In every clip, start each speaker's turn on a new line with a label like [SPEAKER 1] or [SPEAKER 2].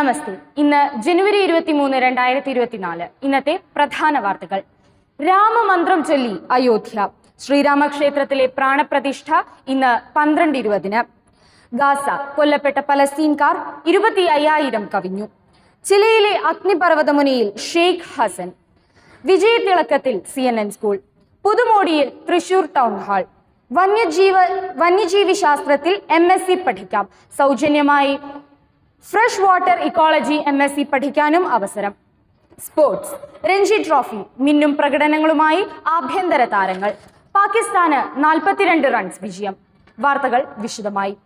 [SPEAKER 1] നമസ്തേ. ഇന്ന് ജനുവരി ഇരുപത്തി മൂന്ന് രണ്ടായിരത്തി ഇരുപത്തിനാല് ഇന്നത്തെ പ്രധാന വാർത്തകൾ. രാമമന്ത്രം ചൊല്ലി അയോധ്യ. ശ്രീരാമക്ഷേത്രത്തിലെ പ്രാണപ്രതിഷ്ഠ ഇന്ന് പന്ത്രണ്ട് ഇരുപതിന് ഗാസ കൊല്ലപ്പെട്ട പലസ്തീൻകാർ ഇരുപത്തി അയ്യായിരം കവിഞ്ഞു. ചിലയിലെ അഗ്നിപർവതമുനയിൽ ഷെയ്ഖ് ഹസൻ. വിജയത്തിളക്കത്തിൽ സി എൻ എൻ സ്കൂൾ. പുതുമോടിയിൽ തൃശൂർ ടൗൺ ഹാൾ. വന്യജീവ വന്യജീവി ശാസ്ത്രത്തിൽ എം എസ് സി പഠിക്കാം. സൗജന്യമായി fresh water ecology M S C പഠിക്കാനും അവസരം. സ്പോർട്സ് രഞ്ജി ട്രോഫി മിന്നും പ്രകടനങ്ങളുമായി ആഭ്യന്തര താരങ്ങൾ. പാകിസ്ഥാന് നാൽപ്പത്തിരണ്ട് റൺസ് വിജയം. വാർത്തകൾ വിശദമായി.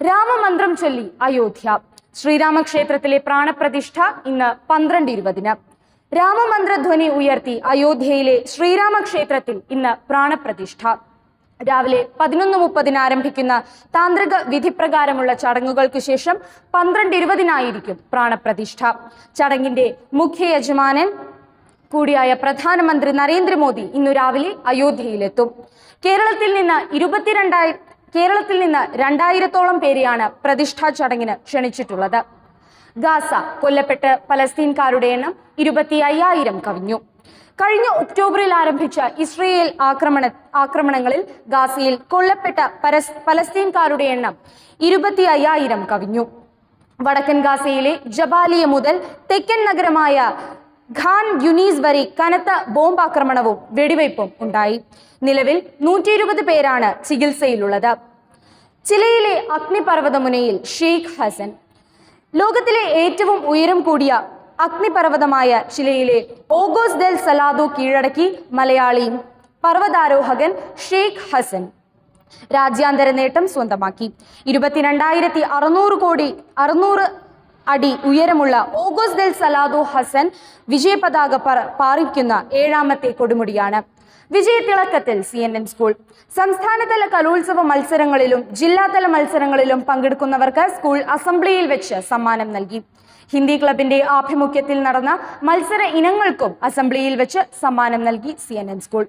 [SPEAKER 1] രാമമന്ത്രം ചൊല്ലി അയോധ്യ. ശ്രീരാമക്ഷേത്രത്തിലെ പ്രാണപ്രതിഷ്ഠ ഇന്ന് പന്ത്രണ്ട് ഇരുപതിന്. രാമമന്ത്രധ്വനി ഉയർത്തി അയോധ്യയിലെ ശ്രീരാമക്ഷേത്രത്തിൽ ഇന്ന് പ്രാണപ്രതിഷ്ഠ. രാവിലെ പതിനൊന്ന് മുപ്പതിന് ആരംഭിക്കുന്ന താന്ത്രിക വിധിപ്രകാരമുള്ള ചടങ്ങുകൾക്ക് ശേഷം പന്ത്രണ്ട് ഇരുപതിനായിരിക്കും പ്രാണപ്രതിഷ്ഠ. ചടങ്ങിന്റെ മുഖ്യ യജമാനൻ കൂടിയായ പ്രധാനമന്ത്രി നരേന്ദ്രമോദി ഇന്നു രാവിലെ അയോധ്യയിലെത്തും. കേരളത്തിൽ നിന്ന് ഇരുപത്തിരണ്ടായി കേരളത്തിൽ നിന്ന് രണ്ടായിരത്തോളം പേരെയാണ് പ്രതിഷ്ഠാ ചടങ്ങിന് ക്ഷണിച്ചിട്ടുള്ളത്. ഗാസ കൊല്ലപ്പെട്ട് പലസ്തീൻകാരുടെ എണ്ണം ഇരുപത്തി അയ്യായിരം കവിഞ്ഞു. കഴിഞ്ഞ ഒക്ടോബറിൽ ആരംഭിച്ച ഇസ്രയേൽ ആക്രമണ ആക്രമണങ്ങളിൽ ഗാസയിൽ കൊല്ലപ്പെട്ട പരസ് പലസ്തീൻകാരുടെ എണ്ണം ഇരുപത്തി അയ്യായിരം കവിഞ്ഞു. വടക്കൻ ഗാസയിലെ ജബാലിയ മുതൽ തെക്കൻ നഗരമായ ഖാൻ യുനീസ് വരെ കനത്ത ബോംബാക്രമണവും വെടിവയ്പും ഉണ്ടായി. നിലവിൽ നൂറ്റി ഇരുപത് പേരാണ് ചികിത്സയിലുള്ളത്. ചിലയിലെ അഗ്നിപർവതമുനയിൽ ഷെയ്ഖ് ഹസൻ. ലോകത്തിലെ ഏറ്റവും ഉയരം കൂടിയ അഗ്നിപർവതമായ ചിലയിലെ ഓഗോസ് ദെൽ സലാദോ കീഴടക്കി മലയാളി പർവതാരോഹകൻ ഷെയ്ഖ് ഹസൻ. രാജ്യാന്തര നേട്ടം സ്വന്തമാക്കി. ഇരുപത്തിരണ്ടായിരത്തി അറുന്നൂറ് കോടി അറുന്നൂറ് അടി ഉയരമുള്ള ഓഗോസ് ദൽ സലാദോ ഹസൻ വിജയപതാക പതാക പാറിക്കുന്ന ഏഴാമത്തെ കൊടുമുടിയാണ്. വിജയത്തിളക്കത്തിൽ സി എൻ എൻ സ്കൂൾ സംസ്ഥാനതല കലോത്സവ മത്സരങ്ങളിലും ജില്ലാതല മത്സരങ്ങളിലും പങ്കെടുക്കുന്നവർക്ക് സ്കൂൾ അസംബ്ലിയിൽ വെച്ച് സമ്മാനം നൽകി. ഹിന്ദി ക്ലബിന്റെ ആഭിമുഖ്യത്തിൽ നടന്ന മത്സര ഇനങ്ങൾക്കും അസംബ്ലിയിൽ വെച്ച് സമ്മാനം നൽകി C N N school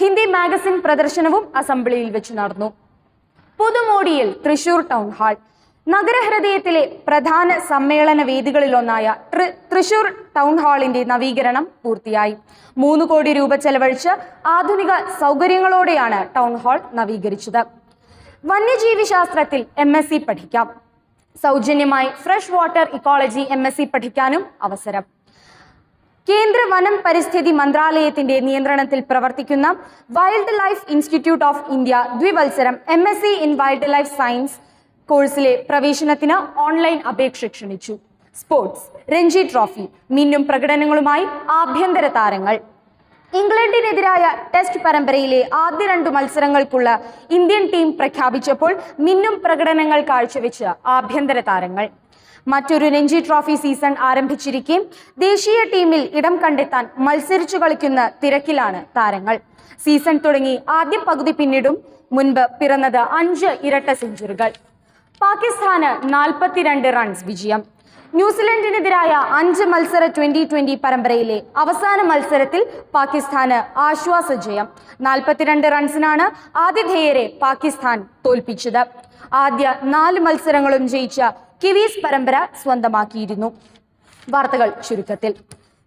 [SPEAKER 1] Hindi magazine പ്രദർശനവും അസംബ്ലിയിൽ വെച്ച് നടന്നു. പുതുമോടിയിൽ തൃശൂർ ടൗൺ ഹാൾ നഗരഹൃദയത്തിലെ പ്രധാന സമ്മേളന വേദികളിലൊന്നായ തൃ തൃശൂർ ടൗൺ ഹാളിന്റെ നവീകരണം പൂർത്തിയായി. മൂന്ന് കോടി രൂപ ചെലവഴിച്ച് ആധുനിക സൗകര്യങ്ങളോടെയാണ് ടൗൺ ഹാൾ നവീകരിച്ചത്. വന്യജീവി ശാസ്ത്രത്തിൽ എം എസ് സി പഠിക്കാം. സൗജന്യമായി fresh water ecology M S C പഠിക്കാനും അവസരം. കേന്ദ്ര വനം പരിസ്ഥിതി മന്ത്രാലയത്തിന്റെ നിയന്ത്രണത്തിൽ പ്രവർത്തിക്കുന്ന wild life institute of India ദ്വിവത്സരം M S C in wildlife science കോഴ്സിലെ പ്രവേശനത്തിന് ഓൺലൈൻ അപേക്ഷ ക്ഷണിച്ചു. സ്പോർട്സ് രഞ്ജി ട്രോഫി മിന്നും പ്രകടനങ്ങളുമായി ആഭ്യന്തര താരങ്ങൾ. ഇംഗ്ലണ്ടിനെതിരായ ടെസ്റ്റ് പരമ്പരയിലെ ആദ്യ രണ്ടു മത്സരങ്ങൾക്കുള്ള ഇന്ത്യൻ ടീം പ്രഖ്യാപിച്ചപ്പോൾ മിന്നും പ്രകടനങ്ങൾ കാഴ്ചവെച്ച് ആഭ്യന്തര താരങ്ങൾ. മറ്റൊരു രഞ്ജി ട്രോഫി സീസൺ ആരംഭിച്ചിരിക്കെ ദേശീയ ടീമിൽ ഇടം കണ്ടെത്താൻ മത്സരിച്ചു കളിക്കുന്ന തിരക്കിലാണ് താരങ്ങൾ. സീസൺ തുടങ്ങി ആദ്യ പകുതി പിന്നിടും മുൻപ് പിറന്നത് അഞ്ച് ഇരട്ട സെഞ്ചുറികൾ. പാകിസ്ഥാന് നാൽപ്പത്തിരണ്ട് റൺസ് വിജയം. ന്യൂസിലൻഡിനെതിരായ അഞ്ച് മത്സര ട്വന്റി ട്വന്റി പരമ്പരയിലെ അവസാന മത്സരത്തിൽ പാകിസ്ഥാന് ആശ്വാസ ജയം. നാൽപ്പത്തിരണ്ട് റൺസിനാണ് ആതിഥേയരെ പാകിസ്ഥാൻ തോൽപ്പിച്ചത്. ആദ്യ നാല് മത്സരങ്ങളും ജയിച്ച കിവീസ് പരമ്പര സ്വന്തമാക്കിയിരുന്നു. വാർത്തകൾ ചുരുക്കത്തിൽ.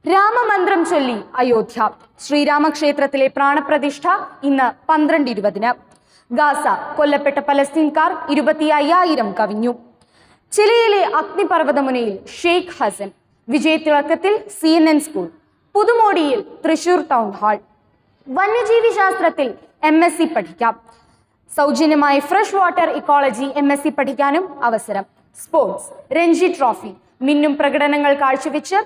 [SPEAKER 1] രാമമന്ത്രം ചൊല്ലി അയോധ്യ. ശ്രീരാമക്ഷേത്രത്തിലെ പ്രാണപ്രതിഷ്ഠ ഇന്ന് പന്ത്രണ്ട് ഇരുപതിന്. ഗാസ കൊല്ലപ്പെട്ട പലസ്തീൻകാർ ഇരുപത്തി അയ്യായിരം കവിഞ്ഞു. ചിലയിലെ അഗ്നിപർവതമുനയിൽ ഷെയ്ഖ് ഹസൻ വിജയത്തിളക്കത്തിൽ സി എൻ എൻ സ്കൂൾ പുതുമോടിയിൽ തൃശൂർ ടൗൺ ഹാൾ. വന്യജീവി ശാസ്ത്രത്തിൽ എം എസ് സി പഠിക്കാം. സൗജന്യമായി fresh water ecology M S C പഠിക്കാനും അവസരം. സ്പോർട്സ് രഞ്ജി ട്രോഫി മിന്നും പ്രകടനങ്ങൾ കാഴ്ചവെച്ച്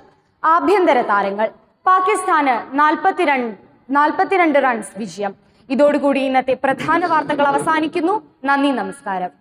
[SPEAKER 1] ആഭ്യന്തര താരങ്ങൾ. പാകിസ്ഥാന് നാൽപ്പത്തിരണ്ട് നാൽപ്പത്തിരണ്ട് റൺസ് വിജയം. ഇതോടുകൂടി ഇന്നത്തെ പ്രധാന വാർത്തകൾ അവസാനിക്കുന്നു. നന്ദി നമസ്കാരം.